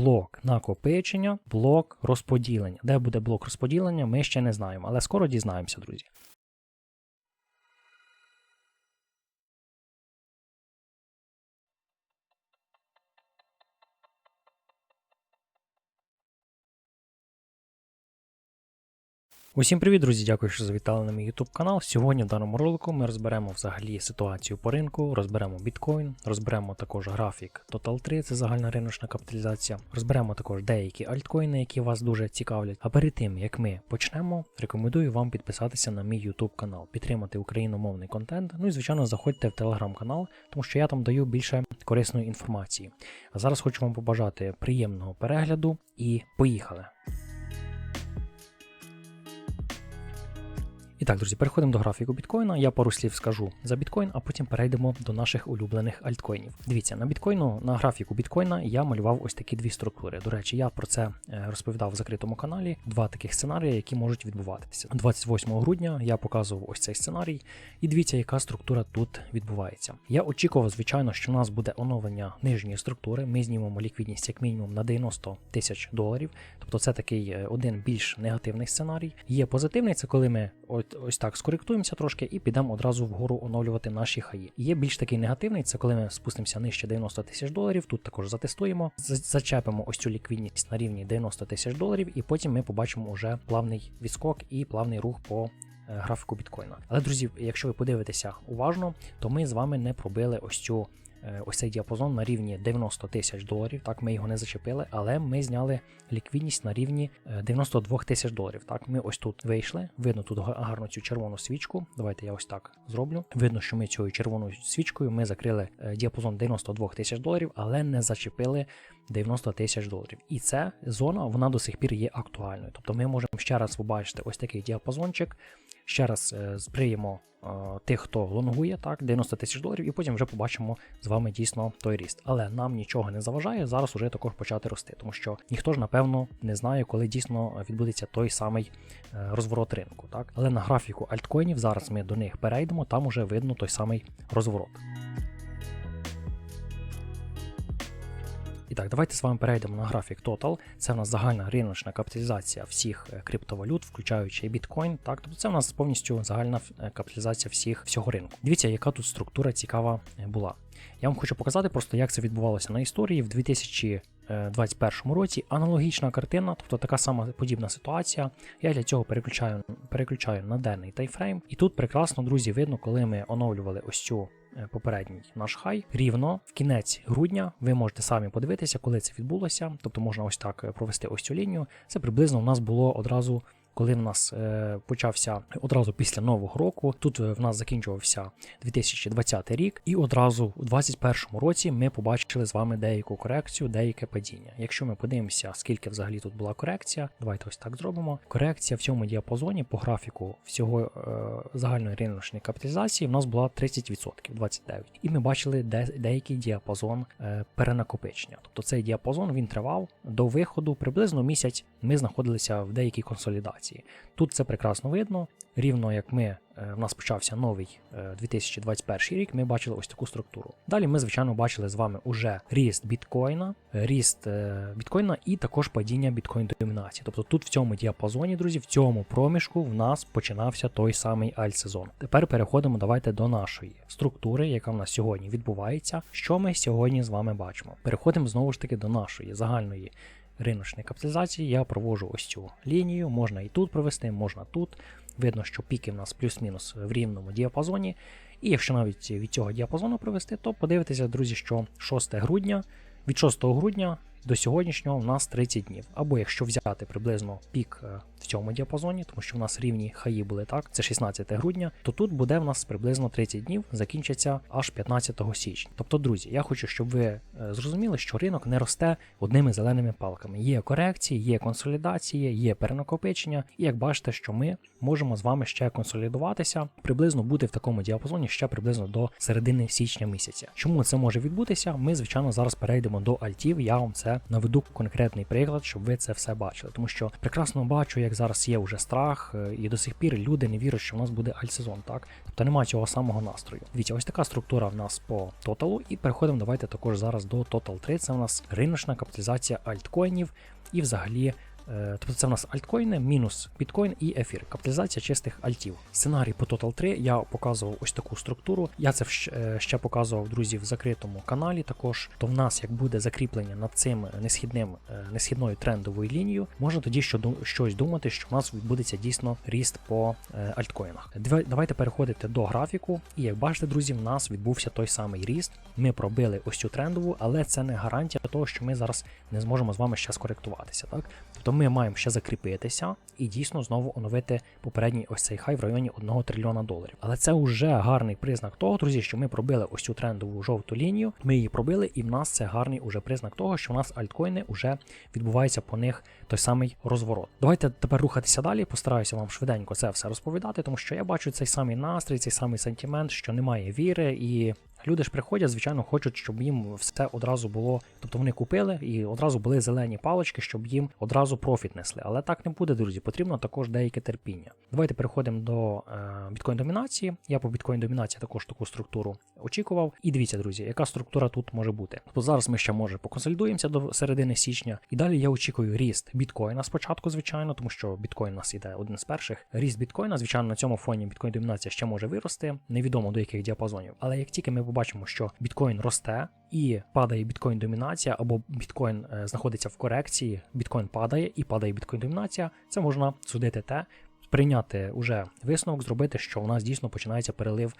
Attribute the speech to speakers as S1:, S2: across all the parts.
S1: блок накопичення, блок розподілення. Де буде блок розподілення, ми ще не знаємо, але скоро дізнаємося, друзі. Усім привіт, друзі! Дякую, що завітали на мій YouTube канал. Сьогодні в даному ролику ми розберемо взагалі ситуацію по ринку, розберемо біткоін, розберемо також графік Total 3, це загальна риночна капіталізація. Розберемо також деякі альткоїни, які вас дуже цікавлять. А перед тим як ми почнемо, рекомендую вам підписатися на мій YouTube канал, підтримати україномовний контент. Ну і звичайно, заходьте в телеграм-канал, тому що я там даю більше корисної інформації. А зараз хочу вам побажати приємного перегляду і поїхали! І так, друзі, переходимо до графіку біткоїна. Я пару слів скажу за біткоін, а потім перейдемо до наших улюблених альткоїнів. Дивіться, на біткоїну, на графіку біткоїна я малював ось такі дві структури. До речі, я про це е, розповідав в закритому каналі. Два таких сценарії, які можуть відбуватися. 28 грудня я показував ось цей сценарій, і дивіться, яка структура тут відбувається. Я очікував, звичайно, що у нас буде оновлення нижньої структури. Ми знімемо ліквідність як мінімум на 90 тисяч доларів. Тобто це такий е, один більш негативний сценарій. Є позитивний, це коли ми ось так скоректуємося трошки і підемо одразу вгору оновлювати наші хаї. Є більш такий негативний, це коли ми спустимося нижче 90 тисяч доларів. Тут також затестуємо, зачепимо ось цю ліквідність на рівні 90 тисяч доларів, і потім ми побачимо уже плавний відскок і плавний рух по. е, Графіку біткоїна. Але, друзі, якщо ви подивитеся уважно, то ми з вами не пробили ось цю ось цей діапазон на рівні 90 тисяч доларів. Так, ми його не зачепили, але ми зняли ліквідність на рівні е, 92 тисяч доларів. Так, ми ось тут вийшли. Видно тут гарно цю червону свічку. Давайте я ось так зроблю. Видно, що ми цією червоною свічкою ми закрили е, діапазон 92 тисяч доларів, але не зачепили 90 тисяч доларів. І ця зона вона до сих пір є актуальною. Тобто ми можемо ще раз побачити ось такий діапазончик. Ще раз е, збриємо е, тих, хто лонгує, так, 90 тисяч доларів, і потім вже побачимо з вами дійсно той ріст. Але нам нічого не заважає зараз уже також почати рости, тому що ніхто ж напевно не знає, коли дійсно відбудеться той самий е, розворот ринку. Так? Але на графіку альткоїнів зараз ми до них перейдемо, там уже видно той самий розворот. І так, давайте з вами перейдемо на графік Total. Це в нас загальна риночна капіталізація всіх е, криптовалют, включаючи біткоін. Так, тобто це в нас повністю загальна е, капіталізація всіх всього ринку. Дивіться, яка тут структура цікава е, була. Я вам хочу показати просто, як це відбувалося на історії в 2021 році. Аналогічна картина, тобто така сама подібна ситуація. Я для цього переключаю, переключаю на денний тайфрейм. І тут прекрасно, друзі, видно, коли ми оновлювали ось цю попередній наш хай. Рівно в кінець грудня ви можете самі подивитися, коли це відбулося. Тобто можна ось так е, провести ось цю лінію. Це приблизно у нас було одразу. Коли в нас е, почався одразу після нового року, тут е, в нас закінчувався 2020 рік, і одразу у 2021 році ми побачили з вами деяку корекцію, деяке падіння. Якщо ми подивимося, скільки взагалі тут була корекція, давайте ось так зробимо. Корекція в цьому діапазоні по графіку всього е, загальної риночної капіталізації в нас була 30%, 29%. І ми бачили де, деякий діапазон перенакопичення. Тобто цей діапазон він тривав до виходу приблизно місяць. Ми знаходилися в деякій консолідації. Тут це прекрасно видно. Рівно як ми е, в нас почався новий е, 2021 рік, ми бачили ось таку структуру. Далі ми, звичайно, бачили з вами уже ріст біткоїна, е, ріст е, біткоїна і також падіння біткоін домінації. Тобто тут в цьому діапазоні, друзі, в цьому проміжку в нас починався той самий альт-сезон. Тепер переходимо давайте до нашої структури, яка в нас сьогодні відбувається. Що ми сьогодні з вами бачимо? Переходимо знову ж таки до нашої загальної риночної капіталізації. Я провожу ось цю лінію, можна і тут провести, можна тут. Видно, що піки в нас плюс-мінус в рівному діапазоні. І якщо навіть від цього діапазону провести, то подивитися, друзі, що 6 грудня, від 6 грудня до сьогоднішнього в нас 30 днів. Або якщо взяти приблизно пік е, в цьому діапазоні, тому що в нас рівні хаї були так, це 16 грудня, то тут буде в нас приблизно 30 днів, закінчиться аж 15 січня. Тобто, друзі, я хочу, щоб ви е, зрозуміли, що ринок не росте одними зеленими палками. Є корекції, є консолідації, є перенакопичення, і як бачите, що ми можемо з вами ще консолідуватися, приблизно бути в такому діапазоні ще приблизно до середини січня місяця. Чому це може відбутися? Ми, звичайно, зараз перейдемо до альтів, я вам це давайте наведу конкретний приклад, щоб ви це все бачили. Тому що прекрасно бачу, як зараз є вже страх, е, і до сих пір люди не вірять, що в нас буде альсезон, так? Тобто немає цього самого настрою. Дивіться, ось така структура в нас по тоталу, і переходимо давайте також зараз до Total 3. Це в нас риночна капіталізація альткоїнів і взагалі. Е, Тобто це в нас альткоїни, мінус біткоін і ефір. Капіталізація чистих альтів. Сценарій по Total 3 я показував ось таку структуру. Я це е, ще показував друзі в закритому каналі. Також то в нас як буде закріплення над цим несхідним е, несхідною трендовою лінією, можна тоді щось думати, що в нас відбудеться дійсно ріст по альткоїнах. Давайте переходити до графіку. І як бачите, друзі, в нас відбувся той самий ріст. Ми пробили ось цю трендову, але це не гарантія того, що ми зараз не зможемо з вами ще скоректуватися. Так, тобто ми маємо ще закріпитися і дійсно знову оновити попередній ось цей хай в районі 1 трильйона доларів. Але це вже гарний признак того, друзі, що ми пробили ось цю трендову жовту лінію. Ми її пробили, і в нас це гарний уже признак того, що в нас альткоїни вже відбувається по них той самий розворот. Давайте тепер рухатися далі. Постараюся вам швиденько це все розповідати, тому що я бачу цей самий настрій, цей самий сентимент, що немає віри і. Люди ж приходять, звичайно, хочуть, щоб їм все одразу було. Тобто вони купили і одразу були зелені палочки, щоб їм одразу профіт несли. Але так не буде, друзі. Потрібно також деяке терпіння. Давайте переходимо до е, біткоін домінації. Я по біткоін домінації також таку структуру очікував. І дивіться, друзі, яка структура тут може бути. Тобто зараз ми ще може поконсолідуємося до середини січня. І далі я очікую ріст біткоїна спочатку, звичайно, тому що біткоін у нас іде один з перших. Ріст біткоїна, звичайно, на цьому фоні біткоін домінація ще може вирости. Невідомо до яких діапазонів. Але як тільки ми побачимо, що біткоін росте і падає біткоін домінація, або біткоін е, знаходиться в корекції, біткоін падає і падає біткоін домінація, це можна судити те. Прийняти уже висновок, зробити, що у нас дійсно починається перелив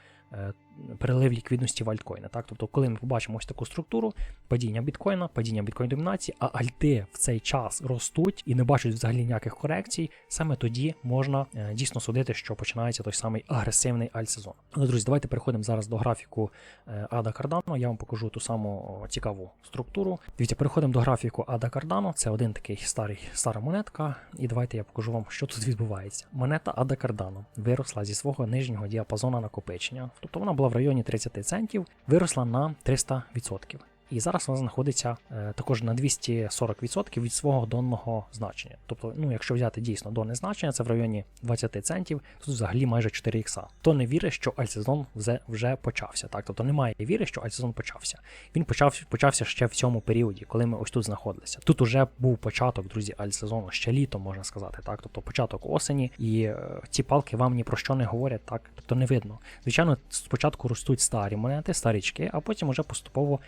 S1: перелив ліквідності в альткоїни. Так? Тобто, коли ми побачимо ось таку структуру, падіння біткоїна, падіння біткоін домінації, а альти в цей час ростуть і не бачать взагалі ніяких корекцій, саме тоді можна е, дійсно судити, що починається той самий агресивний альтсезон. Але, друзі, давайте переходимо зараз до графіку е, Ада Кардано. Я вам покажу ту саму цікаву структуру. Дивіться, переходимо до графіку Ада Кардано. Це один такий старий стара монетка. І давайте я покажу вам, що тут відбувається. Монета Ада Кардано виросла зі свого нижнього діапазону накопичення. Тобто вона була в районі 30 центів, виросла на 300%. І зараз вона знаходиться е, також на 240% від свого донного значення. Тобто, ну, якщо взяти дійсно донне значення, це в районі 20 центів, тут взагалі майже 4 ікса. То не вірить, що альтсезон вже, вже почався. Так, тобто немає віри, що альтсезон почався. Він почав, почався ще в цьому періоді, коли ми ось тут знаходилися. Тут уже був початок, друзі, альтсезону, ще літом можна сказати, так, тобто початок осені, і е, ці палки вам ні про що не говорять, так, тобто не видно. Звичайно, спочатку ростуть старі монети, старічки, а потім уже поступово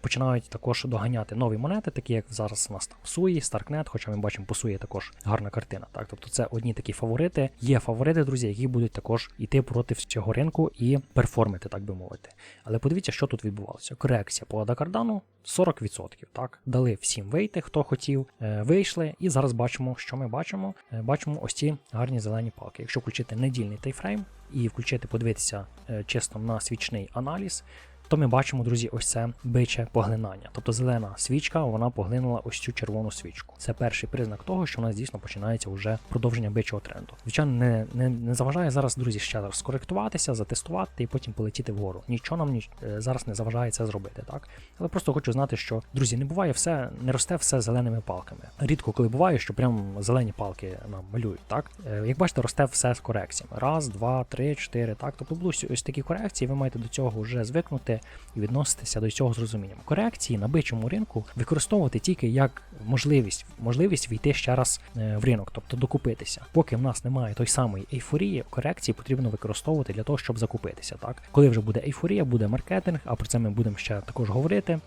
S1: починають також доганяти нові монети, такі як зараз у нас там Суї, Старкнет, хоча ми бачимо по Суї також гарна картина. Так, тобто це одні такі фаворити. Є фаворити, друзі, які будуть також йти проти цього ринку і перформити, так би мовити. Але подивіться, що тут відбувалося. Корекція по Адакардану 40%. Так, дали всім вийти, хто хотів, е, вийшли, і зараз бачимо, що ми бачимо. Е, Бачимо ось ці гарні зелені палки. Якщо включити недільний тайфрейм і включити, подивитися е, чисто на свічний аналіз, то ми бачимо, друзі, ось це биче поглинання. Тобто зелена свічка, вона поглинула ось цю червону свічку. Це перший признак того, що у нас дійсно починається вже продовження бичого тренду. Звичайно, не, не, не заважає зараз, друзі, ще раз скоректуватися, затестувати і потім полетіти вгору. Нічого нам ні, е, зараз не заважає це зробити, так? Але просто хочу знати, що друзі, не буває все, не росте все зеленими палками. Рідко коли буває, що прям зелені палки нам малюють, так? Е, Як бачите, росте все з корекціями. Раз, два, три, чотири. Так, тобто ось такі корекції, ви маєте до цього вже звикнути і відноситися до цього з розумінням. Корекції на бичому ринку використовувати тільки як можливість, можливість війти ще раз е, в ринок, тобто докупитися. Поки в нас немає той самої ейфорії, корекції потрібно використовувати для того, щоб закупитися. Так, коли вже буде ейфорія, буде маркетинг, а про це ми будемо ще також говорити.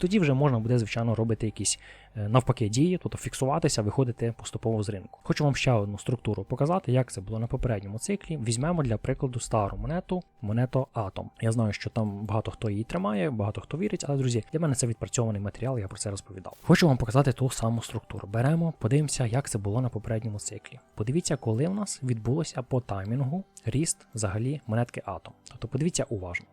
S1: Тоді вже можна буде, звичайно, робити якісь е, навпаки дії, тобто фіксуватися, виходити поступово з ринку. Хочу вам ще одну структуру показати, як це було на попередньому циклі. Візьмемо для прикладу стару монету, монету Atom. Я знаю, що там багато хто її тримає, багато хто вірить, але друзі, для мене це відпрацьований матеріал, я про це розповідав. Хочу вам показати ту саму структуру. Беремо, подивимося, як це було на попередньому циклі. Подивіться, коли в нас відбулося по таймінгу ріст взагалі монетки Atom. Тобто подивіться уважно,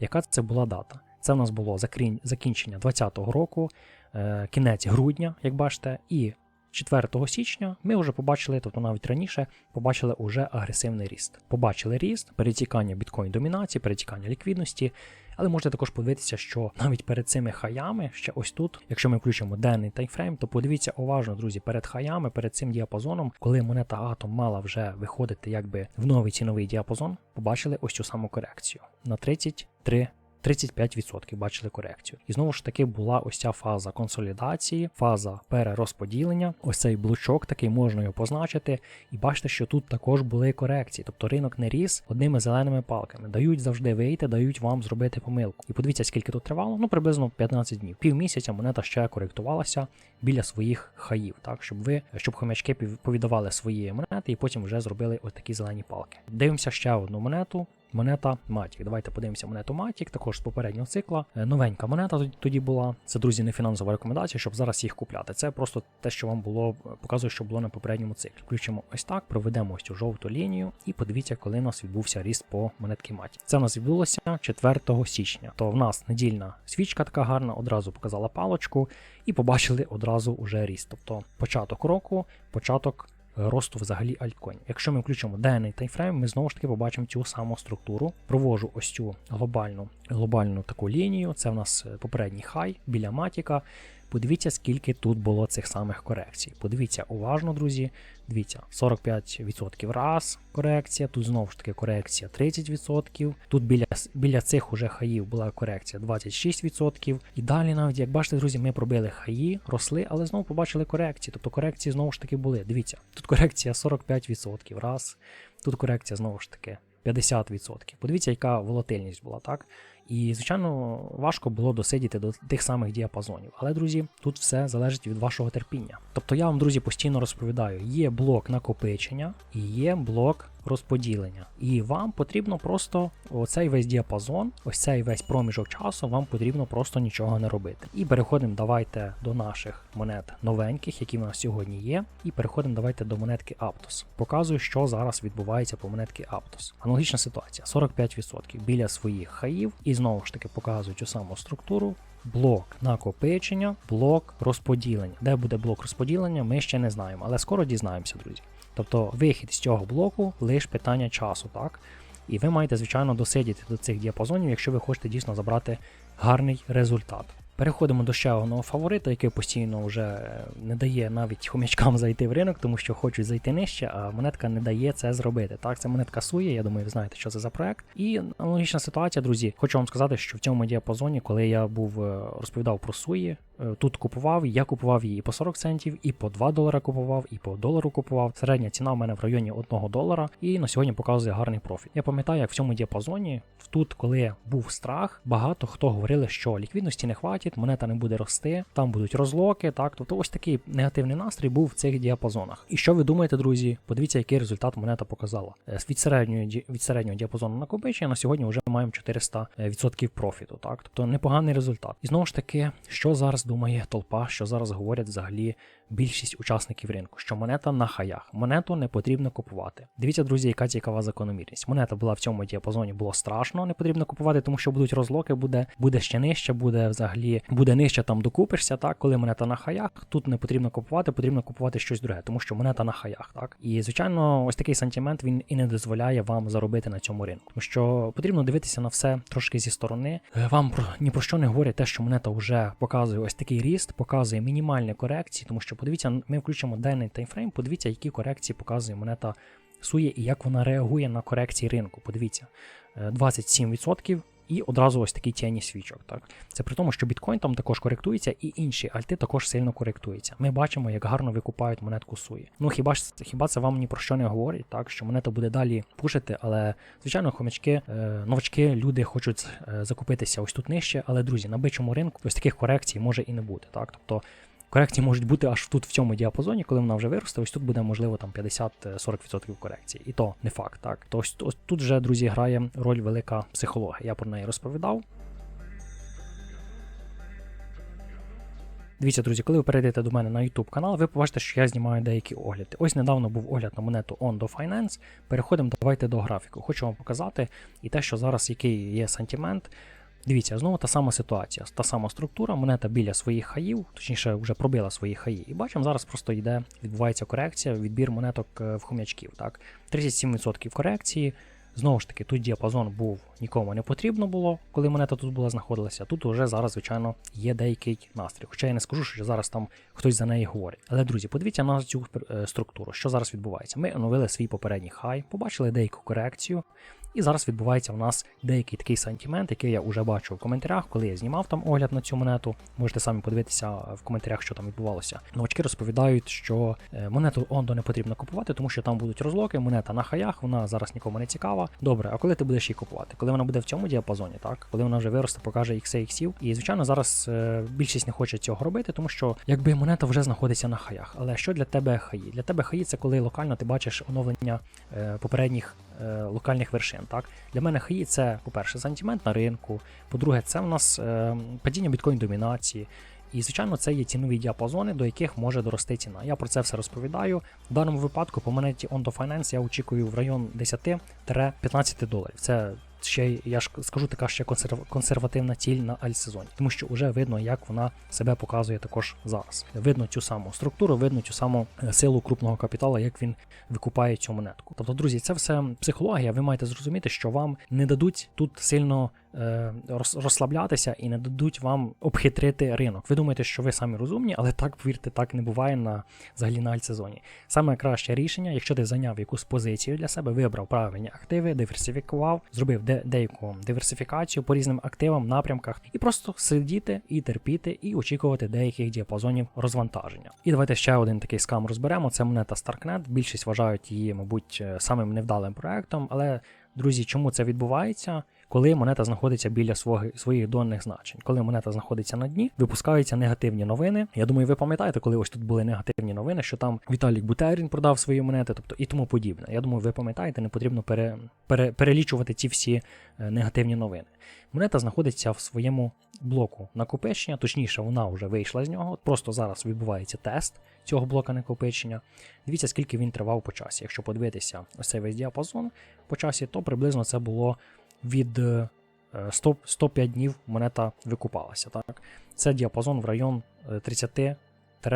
S1: яка це була дата. Це в нас було закінчення 2020 року, е, кінець грудня, як бачите, і 4 січня ми вже побачили, тобто навіть раніше, побачили уже агресивний ріст. Побачили ріст, перетікання біткоін домінації, перетікання ліквідності. Але можете також подивитися, що навіть перед цими хаями, ще ось тут, якщо ми включимо денний таймфрейм, то подивіться уважно, друзі, перед хаями, перед цим діапазоном, коли монета Атом мала вже виходити якби в новий ціновий діапазон, побачили ось цю саму корекцію на 33 35% бачили корекцію. І знову ж таки була ось ця фаза консолідації, фаза перерозподілення. Ось цей блучок такий можна його позначити. І бачите, що тут також були корекції. Тобто ринок не ріс одними зеленими палками. Дають завжди вийти, дають вам зробити помилку. І подивіться, скільки тут тривало. Ну приблизно 15 днів. Півмісяця монета ще коректувалася біля своїх хаїв, так щоб ви, щоб хомячки повідавали свої монети і потім вже зробили ось такі зелені палки. Дивимося ще одну монету. Монета Matic. Давайте подивимося монету Matic, також з попереднього цикла. Е, Новенька монета тоді- була. Це, друзі, не фінансова рекомендація, щоб зараз їх купляти. Це просто те, що вам було показує, що було на попередньому циклі. Включимо ось так, проведемо ось цю жовту лінію і подивіться, коли у нас відбувся ріст по монетки Matic. Це у нас відбулося 4 січня. То в нас недільна свічка така гарна, одразу показала палочку, і побачили одразу уже ріст. Тобто початок року, початок е, росту взагалі альткоїнів. Якщо ми включимо денний таймфрейм, ми знову ж таки побачимо цю саму структуру. Провожу ось цю глобальну, глобальну таку лінію. Це в нас е, попередній хай біля матіка. Подивіться, скільки тут було цих самих корекцій. Подивіться уважно, друзі. Дивіться, 45% раз корекція, тут знову ж таки корекція 30%. Тут біля, біля цих уже хаїв була корекція 26%. І далі, навіть, як бачите, друзі, ми пробили хаї, росли, але знову побачили корекції. Тобто корекції знову ж таки були. Дивіться, тут корекція 45%, раз, тут корекція знову ж таки 50%. Подивіться, яка волатильність була, так? І, звичайно, важко було досидіти до тих самих діапазонів. Але, друзі, тут все залежить від вашого терпіння. Тобто я вам, друзі, постійно розповідаю: є блок накопичення і є блок розподілення. І вам потрібно просто оцей весь діапазон, ось цей весь проміжок часу, вам потрібно просто нічого не робити. І переходимо давайте до наших монет новеньких, які в нас сьогодні є. І переходимо давайте до монетки Aptos. Показую, що зараз відбувається по монетки Aptos. Аналогічна ситуація: 45% біля своїх хаїв. І знову ж таки показую цю саму структуру. Блок накопичення, блок розподілення. Де буде блок розподілення, ми ще не знаємо, але скоро дізнаємося, друзі. Тобто вихід з цього блоку лише питання часу, так? І ви маєте, звичайно, досидіти до цих діапазонів, якщо ви хочете дійсно забрати гарний результат. Переходимо до ще одного фаворита, який постійно вже не дає навіть хомячкам зайти в ринок, тому що хочуть зайти нижче, а монетка не дає це зробити. Так, це монетка Сує, я думаю, ви знаєте, що це за проект. І аналогічна ситуація, друзі. Хочу вам сказати, що в цьому діапазоні, коли я був е, розповідав про Суї, е, тут купував, я купував її по 40 центів, і по 2 долара купував, і по долару купував. Середня ціна в мене в районі 1 долара, і на сьогодні показує гарний профіт. Я пам'ятаю, як в цьому діапазоні, тут, коли був страх, багато хто говорили, що ліквідності не хватить, монета не буде рости, там будуть розлоки. Так, тобто ось такий негативний настрій був в цих діапазонах. І що ви думаєте, друзі? Подивіться, який результат монета показала. Е, Від середньої від середнього діапазону накопичення на сьогодні вже маємо 400% профіту. Так, тобто непоганий результат. І знову ж таки, що зараз думає толпа, що зараз говорять взагалі більшість учасників ринку, що монета на хаях, монету не потрібно купувати. Дивіться, друзі, яка цікава закономірність. Монета була в цьому діапазоні, було страшно, не потрібно купувати, тому що будуть розлоки, буде, буде ще нижче, буде взагалі, буде нижче там докупишся. Так, коли монета на хаях, тут не потрібно купувати, потрібно купувати щось друге, тому що монета на хаях. Так, і звичайно, ось такий сантимент він і не дозволяє вам заробити на цьому ринку, тому що потрібно дивитися на все трошки зі сторони. Е, Вам про ні про що не говорять те, що монета вже показує ось такий ріст, показує мінімальні корекції, тому що подивіться, ми включимо денний таймфрейм, подивіться, які корекції показує монета Сує і як вона реагує на корекції ринку. Подивіться, е, 27% і одразу ось такий тіні свічок. Так це при тому, що біткоін там також коректується, і інші альти також сильно коректуються. Ми бачимо, як гарно викупають монетку Суї. Ну хіба ж хіба це вам ні про що не говорить, так що монета буде далі пушити, але звичайно, хомячки, е, новачки, люди хочуть е, закупитися ось тут нижче. Але друзі, на бичому ринку ось таких корекцій може і не бути. Так, тобто. Корекції можуть бути аж тут в цьому діапазоні, коли вона вже виросте, ось тут буде можливо там 50-40% корекції. І то не факт, так. То ось, ось тут вже, друзі, грає роль велика психологія. Я про неї розповідав. Дивіться, друзі, коли ви перейдете до мене на YouTube канал, ви побачите, що я знімаю деякі огляди. Ось недавно був огляд на монету Ondo Finance. Переходимо давайте до графіку. Хочу вам показати і те, що зараз який є сантимент. Дивіться, знову та сама ситуація, та сама структура, монета біля своїх хаїв, точніше, вже пробила свої хаї. І бачимо, зараз просто йде, відбувається корекція, відбір монеток е, в хом'ячків. Так? 37% корекції. Знову ж таки, тут діапазон був нікому не потрібно було, коли монета тут була знаходилася. Тут вже зараз, звичайно, є деякий настрій. Хоча я не скажу, що зараз там хтось за неї говорить. Але, друзі, подивіться на цю е, структуру, що зараз відбувається. Ми оновили свій попередній хай, побачили деяку корекцію. І зараз відбувається в нас деякий такий сантимент, який я вже бачу в коментарях, коли я знімав там огляд на цю монету. Можете самі подивитися в коментарях, що там відбувалося. Новачки розповідають, що е, монету Ондо не потрібно купувати, тому що там будуть розлоки, монета на хаях, вона зараз нікому не цікава. Добре, а коли ти будеш її купувати? Коли вона буде в цьому діапазоні, так? Коли вона вже виросте, покаже іксів. І звичайно, зараз е, більшість не хоче цього робити, тому що якби монета вже знаходиться на хаях. Але що для тебе хаї? Для тебе хаї це коли локально ти бачиш оновлення е, попередніх локальних вершин. Так Для мене хаї це, по-перше, сантимент на ринку. По-друге, це в нас е, падіння біткоін домінації. І, звичайно, це є цінові діапазони, до яких може дорости ціна. Я про це все розповідаю. В даному випадку по монеті Ondo Finance я очікую в район 10-15 доларів. Це ще я ж скажу така ще консерв... консервативна ціль на альсезоні, тому що вже видно, як вона себе показує також зараз. Видно цю саму структуру, видно цю саму е, силу крупного капіталу, як він викупає цю монетку. Тобто, друзі, це все психологія. Ви маєте зрозуміти, що вам не дадуть тут сильно розслаблятися і не дадуть вам обхитрити ринок. Ви думаєте, що ви самі розумні, але так повірте, так не буває на взагалі на альтсезоні. Саме краще рішення, якщо ти зайняв якусь позицію для себе, вибрав правильні активи, диверсифікував, зробив де деяку диверсифікацію по різним активам, напрямках, і просто сидіти і терпіти, і очікувати деяких діапазонів розвантаження. І давайте ще один такий скам розберемо. Це монета Starknet. Більшість вважають її, мабуть, самим невдалим проектом, але. Друзі, чому це відбувається? Коли монета знаходиться біля своїх донних значень, коли монета знаходиться на дні, випускаються негативні новини. Я думаю, ви пам'ятаєте, коли ось тут були негативні новини, що там Віталік Бутерін продав свої монети, тобто і тому подібне. Я думаю, ви пам'ятаєте, не потрібно пере, пере, перелічувати ці всі е, негативні новини. Монета знаходиться в своєму блоку накопичення, точніше, вона вже вийшла з нього. Просто зараз відбувається тест цього блока накопичення. Дивіться, скільки він тривав по часі. Якщо подивитися ось цей весь діапазон по часі, то приблизно це було від 100, 105 днів монета викупалася. Так? Це діапазон в район 30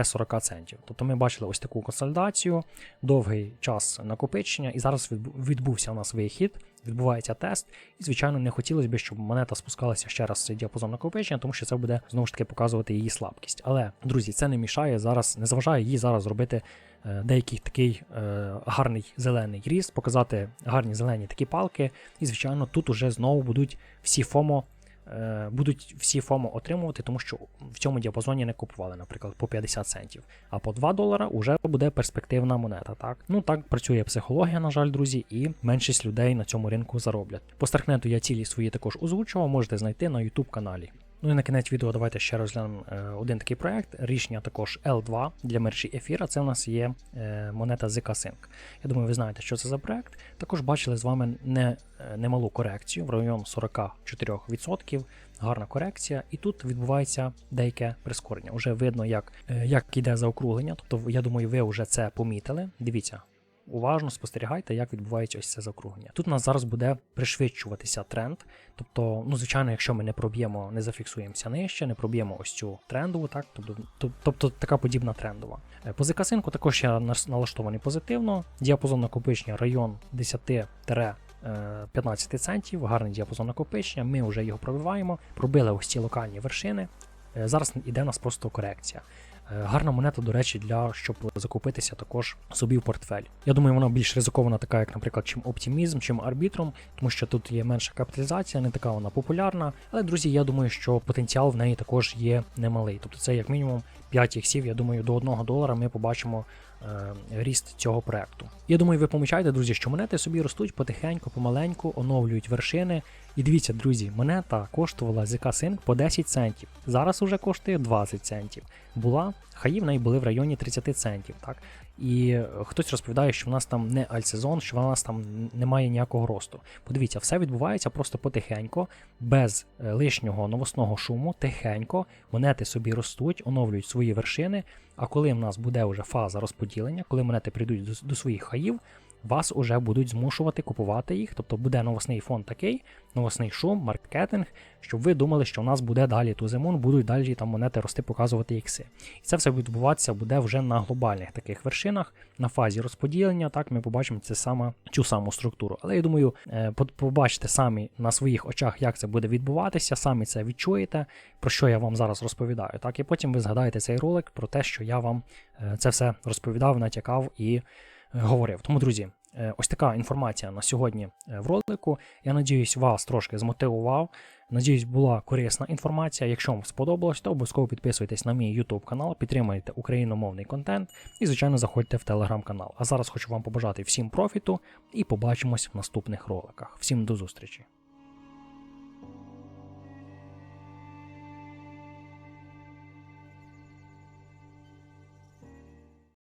S1: 40 центів. Тобто ми бачили ось таку консолідацію, довгий час накопичення, і зараз відбувся у нас вихід, відбувається тест. І, звичайно, не хотілося б, щоб монета спускалася ще раз в цей діапазон накопичення, тому що це буде знову ж таки показувати її слабкість. Але, друзі, це не мішає зараз, не заважає їй зараз зробити е, деякий такий е, гарний зелений ріст, показати гарні зелені такі палки. І, звичайно, тут уже знову будуть всі ФОМО. Е, будуть всі ФОМО отримувати, тому що в цьому діапазоні не купували, наприклад, по 50 центів. А по 2 долара вже буде перспективна монета. Так Ну так працює психологія, на жаль, друзі, і меншість людей на цьому ринку зароблять. По Старкнету я цілі свої також озвучував, можете знайти на YouTube каналі. Ну і на кінець відео давайте ще розглянемо е, один такий проект. Рішення також L2 для мережі ефіра. Це у нас є е, монета ZK Sync. Я думаю, ви знаєте, що це за проект. Також бачили з вами не, е, немалу корекцію в район 44%. Гарна корекція, і тут відбувається деяке прискорення. Уже видно, як як іде заокруглення. Тобто, я думаю, ви вже це помітили. Дивіться, уважно спостерігайте, як відбувається ось це закруглення. Тут у нас зараз буде пришвидшуватися тренд. Тобто, ну, звичайно, якщо ми не проб'ємо, не зафіксуємося нижче, не проб'ємо ось цю трендову, так, тобто, тобто така подібна трендова. Е, по закасинку також я налаштований позитивно. Діапазон накопичення район 10 15 центів, гарний діапазон накопичення, ми вже його пробиваємо, пробили ось ці локальні вершини. Е, зараз іде у нас просто корекція. Е, гарна монета, до речі, для щоб закупитися також собі в портфель. Я думаю, вона більш ризикована, така, як, наприклад, чим оптимізм, чим арбітром, тому що тут є менша капіталізація, не така вона популярна. Але, друзі, я думаю, що потенціал в неї також є немалий. Тобто це як мінімум 5 іксів, я думаю, до 1 долара ми побачимо е, ріст цього проекту. Я думаю, ви помічаєте, друзі, що монети собі ростуть потихеньку, помаленьку, оновлюють вершини. І дивіться, друзі, монета коштувала ZK Sync по 10 центів. Зараз уже коштує 20 центів. Була, хаї в неї були в районі 30 центів. так? І хтось розповідає, що в нас там не альсезон, що в нас там немає ніякого росту. Подивіться, все відбувається просто потихенько, без е, лишнього новосного шуму, тихенько, монети собі ростуть, оновлюють свої вершини. А коли в нас буде вже фаза розподілення, коли монети прийдуть до, до своїх хаїв, вас уже будуть змушувати купувати їх. Тобто буде новосний фон такий, новосний шум, маркетинг, щоб ви думали, що в нас буде далі тузимун, будуть далі там монети рости, показувати ікси. І це все відбуватися буде вже на глобальних таких вершинах, на фазі розподілення. Так ми побачимо це саме цю саму структуру. Але я думаю, е, побачите самі на своїх очах, як це буде відбуватися, самі це відчуєте, про що я вам зараз розповідаю. Так, і потім ви згадаєте цей ролик про те, що я вам е, це все розповідав, натякав і говорив. Тому, друзі, е, ось така інформація на сьогодні е, в ролику. Я надіюсь, вас трошки змотивував. Надіюсь, була корисна інформація. Якщо вам сподобалось, то обов'язково підписуйтесь на мій YouTube канал, підтримуйте україномовний контент і, звичайно, заходьте в телеграм-канал. А зараз хочу вам побажати всім профіту і побачимось в наступних роликах. Всім до зустрічі!